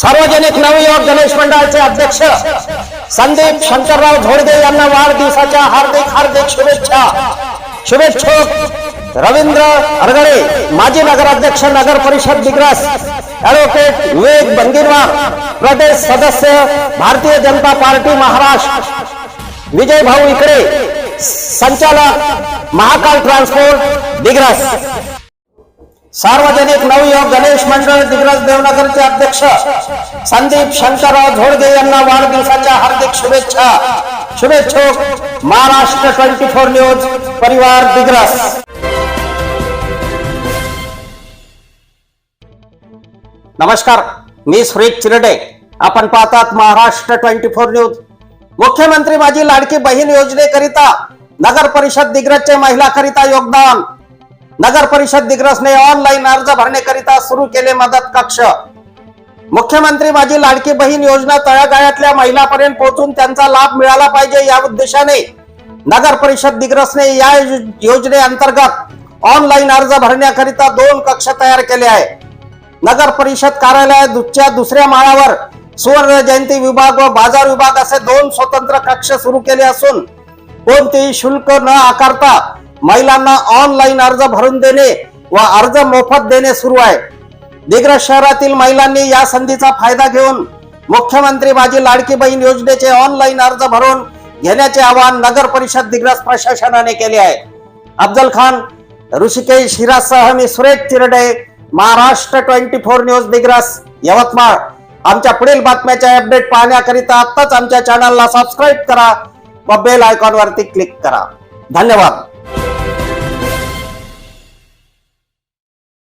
सार्वजनिक नवयुवक गणेश मंडळाचे अध्यक्ष संदीप शंकरराव झोडदे यांना वाढदिवसाच्या हार्दिक हार्दिक शुभेच्छा. शुभेच्छुक रवींद्र अरगडे माजी नगराध्यक्ष नगर परिषद दिग्रस ऍडव्होकेट विवेक बंगीरवार प्रदेश सदस्य भारतीय जनता पार्टी महाराष्ट्र. विजय भाऊ इकडे संचालक महाकाल ट्रान्सपोर्ट दिग्रस. सार्वजनिक नवयोग गणेश मंडळ दिग्रज देवनगरचे अध्यक्ष संदीप शंकरराव झोडगे यांना वाढदिवसाच्या हार्दिक शुभेच्छा. शुभेच्छुक महाराष्ट्र ट्वेंटी फोर न्यूज परिवार दिग्रस. नमस्कार मी सुरेश चिरडे. आपण पाहतात महाराष्ट्र ट्वेंटी फोर न्यूज. मुख्यमंत्री माझी लाडकी बहीण योजनेकरिता नगर परिषद दिग्रजचे महिलाकरिता योगदान. नगर परिषद दिग्रसने ऑनलाईन अर्ज भरण्याकरिता सुरू केले मदत कक्ष. मुख्यमंत्री माझी लाडकी बहीण योजना तळागाळातल्या महिलापर्यंत पोहोचून त्यांचा लाभ मिळाला पाहिजे या उद्देशाने नगर परिषद दिग्रसने या योजनेअंतर्गत ऑनलाइन ऑनलाईन अर्ज भरण्याकरिता दोन कक्ष तयार केले आहे नगर परिषद कार्यालयाच्या दुसऱ्या माळावर सुवर्ण जयंती विभाग व बाजार विभाग असे दोन स्वतंत्र कक्ष सुरू केले असून कोणतेही शुल्क न आकारता महिलांना ऑनलाईन अर्ज भरून देणे व अर्ज मोफत देणे सुरू आहे. दिग्रज शहरातील महिलांनी या संधीचा फायदा घेऊन मुख्यमंत्री माझी लाडकी बहीण योजनेचे ऑनलाईन अर्ज भरून घेण्याचे आवाहन नगर परिषद दिग्रज प्रशासनाने केले आहे. अफजल खान ऋषिकेश हिरासह मी Suresh Chirde Maharashtra twenty four news Digras Yavatmal. आमच्या पुढील बातम्याचे अपडेट पाहण्याकरिता आत्ताच आमच्या चॅनलला सबस्क्राईब करा व बेल आयकॉन वरती क्लिक करा. धन्यवाद.